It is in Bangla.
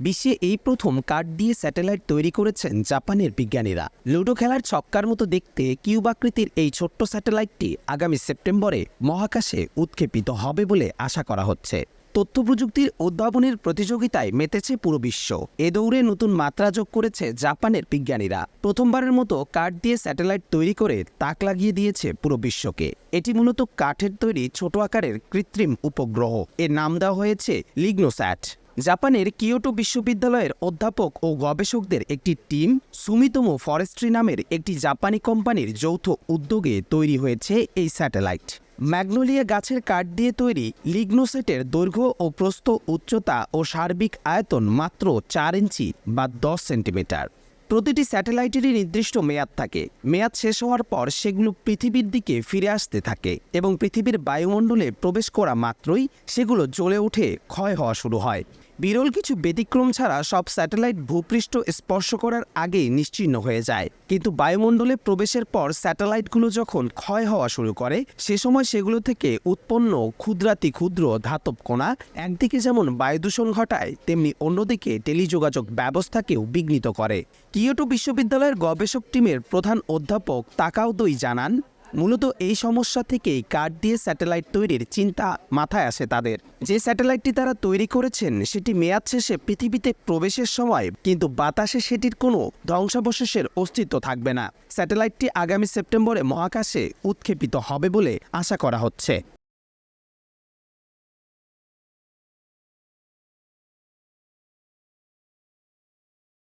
বিশ্বে এই প্রথম কাঠ দিয়ে স্যাটেলাইট তৈরি করেছেন জাপানের বিজ্ঞানীরা। লুডো খেলার ছক্কার মতো দেখতে কিউবাকৃতির এই ছোট্ট স্যাটেলাইটটি আগামী সেপ্টেম্বরে মহাকাশে উৎক্ষেপিত হবে বলে আশা করা হচ্ছে। তথ্য প্রযুক্তির উদ্ভাবনের প্রতিযোগিতায় মেতেছে পুরো বিশ্ব। এ দৌড়ে নতুন মাত্রা যোগ করেছে জাপানের বিজ্ঞানীরা। প্রথমবারের মতো কাঠ দিয়ে স্যাটেলাইট তৈরি করে তাক লাগিয়ে দিয়েছে পুরো বিশ্বকে। এটি মূলত কাঠের তৈরি ছোট আকারের কৃত্রিম উপগ্রহ। এর নাম দেওয়া হয়েছে লিগনোস্যাট। জাপানের কিয়োটো বিশ্ববিদ্যালয়ের অধ্যাপক ও গবেষকদের একটি টিম সুমিতোমো ফরেস্ট্রি নামের একটি জাপানি কোম্পানির যৌথ উদ্যোগে তৈরি হয়েছে এই স্যাটেলাইট। ম্যাগনোলিয়া গাছের কাঠ দিয়ে তৈরি লিগনোসেটের দৈর্ঘ্য ও প্রস্থ, উচ্চতা ও সার্বিক আয়তন মাত্র চার ইঞ্চি বা দশ সেন্টিমিটার। প্রতিটি স্যাটেলাইটেরই নির্দিষ্ট মেয়াদ থাকে। মেয়াদ শেষ হওয়ার পর সেগুলো পৃথিবীর দিকে ফিরে আসতে থাকে এবং পৃথিবীর বায়ুমণ্ডলে প্রবেশ করা মাত্রই সেগুলো জ্বলে উঠে ক্ষয় হওয়া শুরু হয়। বিরল কিছু ব্যতিক্রম ছাড়া সব স্যাটেলাইট ভূপৃষ্ঠ স্পর্শ করার আগেই নিশ্চিহ্ন হয়ে যায়। কিন্তু বায়ুমণ্ডলে প্রবেশের পর স্যাটেলাইটগুলো যখন ক্ষয় হওয়া শুরু করে, সে সময় সেগুলো থেকে উৎপন্ন ক্ষুদ্রাতি ক্ষুদ্র ধাতব কণা একদিকে যেমন বায়ুদূষণ ঘটায়, তেমনি অন্যদিকে টেলিযোগাযোগ ব্যবস্থাকেও বিঘ্নিত করে। কিয়োটো বিশ্ববিদ্যালয়ের গবেষক টিমের প্রধান অধ্যাপক তাকাউদই জানান মূলত এই সমস্যা থেকেই কাঠ দিয়ে স্যাটেলাইট তৈরির চিন্তা মাথায় আসে তাদের। যে স্যাটেলাইটটি তারা তৈরি করেছেন, সেটি মেয়াদ শেষে পৃথিবীতে প্রবেশের সময়, কিন্তু বাতাসে সেটির কোনো ধ্বংসাবশেষের অস্তিত্ব থাকবে না। স্যাটেলাইটটি আগামী সেপ্টেম্বরে মহাকাশে উৎক্ষেপিত হবে বলে আশা করা হচ্ছে।